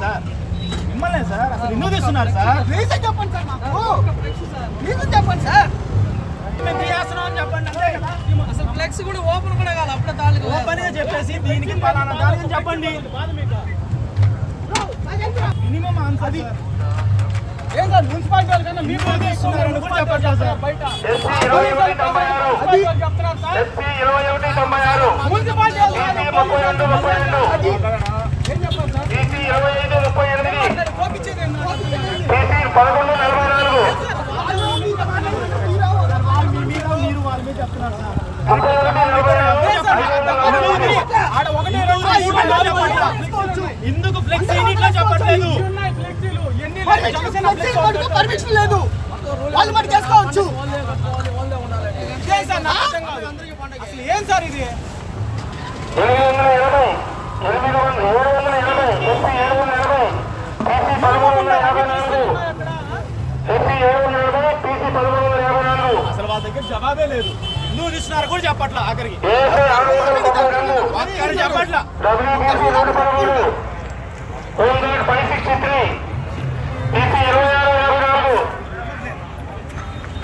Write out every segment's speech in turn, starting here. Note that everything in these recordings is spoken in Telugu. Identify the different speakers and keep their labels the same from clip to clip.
Speaker 1: సార్ మిమ్మల్ని సార్ అసలు ఎందుకు తీస్తున్నారు సార్?
Speaker 2: రీజన్ చెప్పండి సార్ మాకు. రీజన్ చెప్పండి సార్.
Speaker 1: మేము తీయేస్తున్నాం అని చెప్పండి అంతే. కదా
Speaker 3: అసలు ఫ్లెక్స్ కూడా ఓపెన్ కూడా కాదు అప్పుడే
Speaker 1: ఓపెన్ చెప్పేసి దీనికి పలానా దానికి చెప్పండి. Minimum answer sir.
Speaker 2: ఏం సార్ మున్సిపాలిటీ వాళ్ళ కన్నా మీరు
Speaker 1: చెప్పట్లేదు సార్.
Speaker 2: బయట
Speaker 4: ఇరవై ఒకటి తొంభై ఆరు
Speaker 2: అది చెప్తున్నారు సార్
Speaker 4: ఎస్పీ ఇరవై ఒకటి తొంభై ఆరు
Speaker 2: మున్సిపాలిటీ వాళ్ళు కాదు,
Speaker 4: ఈసీ ముప్పై రెండు ముప్పై రెండు
Speaker 2: అది ఏం చెప్పాలి సార్
Speaker 4: ఈసీ ఇరవై ఐదు ముప్పై ఎనిమిది
Speaker 2: కోపించేది ఏం కాదు.
Speaker 4: ఈసీ పదకొండు నలభై నాలుగు
Speaker 2: వాళ్ళు మీతో మాట్లాడుతున్నారు, మీరు అవ్వరు.
Speaker 1: వాళ్ళ మీ మీద మీరు వాళ్ళ
Speaker 4: ముప్పై ఒకటి నలభై నాలుగు.
Speaker 1: ఫ్లెక్స్ చెప్పట్లేదు
Speaker 2: పర్మిషన్ లేదు వాళ్ళు మరి చేసుకోవచ్చు ఏం సార్ ఇది?
Speaker 1: దగ్గర జవాబే లేదు. నువ్వు తీస్తున్నారు కూడా చెప్పట్లా ఆఖరికి.
Speaker 4: ఏసీ
Speaker 1: ఒక్కరు చెప్పట్లా.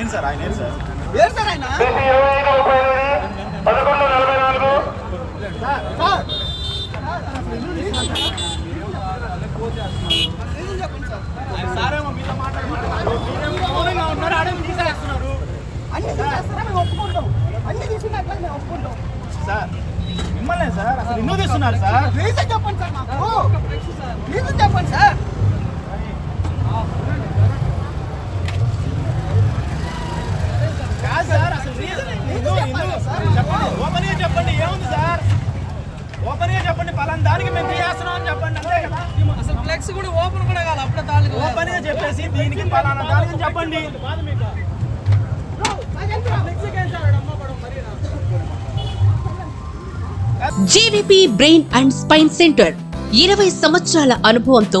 Speaker 1: ఏం సార్ ఆయన ఏం సార్
Speaker 2: ఏం సార్ ఆయన
Speaker 4: పీసీ ఇరవై ఐదు ముప్పై ఎనిమిది పదకొండు నలభై నాలుగు
Speaker 2: సార్ రీజన్ చెప్పండి సార్
Speaker 1: సారేమో మీతో మాట్లాడమంటున్నారు మీరేమో మౌనంగా ఉన్నారు ఆడేమో తీసేస్తున్నారు
Speaker 2: అన్ని తీసేస్తారా మేము ఒప్పుకుంటాం. అన్ని తీసుకున్నట్లే మేము ఒప్పుకుంటాం.
Speaker 1: సార్ మిమ్మల్ని సార్ అసలు ఎందుకు తీస్తున్నారు సార్.
Speaker 2: రీజన్ చెప్పండి సార్ మాకు. రీజన్ చెప్పండి సార్.
Speaker 1: కాదు సార్ అసలు రీజన్ చెప్పండి ఏముంది సార్? ఓపెన్గా చెప్పండి పలానా దానికి మేము తీయేస్తున్నాం అని చెప్పండి అంతే కదా?
Speaker 3: అసలు ఫ్లెక్స్ కూడా ఓపెన్ కూడా కాదు అప్పుడే తాళి
Speaker 1: ఓపెన్గా చెప్పేసి దీనికి పలానా దానికి చెప్పండి.
Speaker 5: GVP brain and spine centre. ఇరవై సంవత్సరాల అనుభవంతో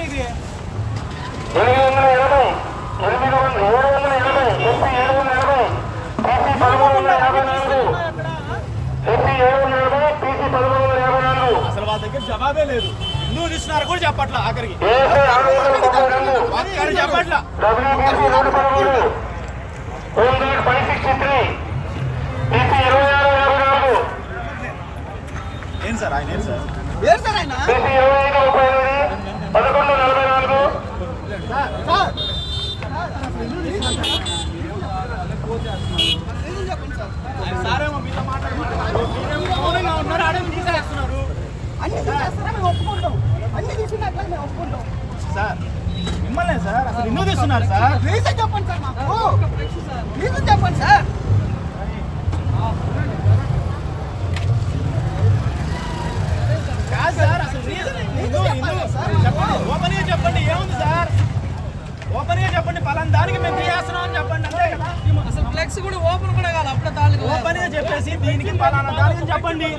Speaker 2: సార్ ఇది.
Speaker 1: అసలు వాళ్ళ దగ్గర జవాబే లేదు. ఎందుకు తీస్తున్నారు కూడా చెప్పట్లా ఆఖరికి. చెప్పట్లా
Speaker 4: డబ్ల్యూబీసీ నూట పదమూడు home guard five sixty three PC ఇరవై ఆరు యాభై నాలుగు
Speaker 1: ఏం సార్ ఆయన ఏం సార్
Speaker 2: ఏం సార్ ఆయన
Speaker 4: పీసీ ఇరవై ఐదు ముప్పై ఎనిమిది పదకొండు నలభై నాలుగు
Speaker 2: సార్ రీజన్ చెప్పండి సార్
Speaker 1: సారేమో మీతో మాట్లాడమంటున్నారు మీరేమో మౌనంగా ఉన్నారు ఆడేమో తీసేస్తున్నారు
Speaker 2: అన్ని తీసేస్తారా మేము ఒప్పుకుంటాం అన్ని తీసుకున్నట్లే మేము ఒప్పుకుంటాం
Speaker 1: సార్. మిమ్మల్ని సార్ అసలు ఎందుకు తీస్తున్నారు సార్?
Speaker 2: రీజన్ చెప్పండి సార్ మాకు. రీజన్ చెప్పండి సార్.
Speaker 1: కాదు సార్ అసలు రీజన్ చెప్పండి ఓపెన్గా చెప్పండి ఏముంది సార్? ఓపెన్గా చెప్పండి పలానా దానికి మేము తీయేస్తున్నాం అని చెప్పండి అంతే కదా?
Speaker 3: అసలు ఫ్లెక్స్ కూడా ఓపెన్ కూడా కాదు అప్పుడే తాళి
Speaker 1: ఓపెన్గా చెప్పేసి దీనికి పలానా దానికి చెప్పండి.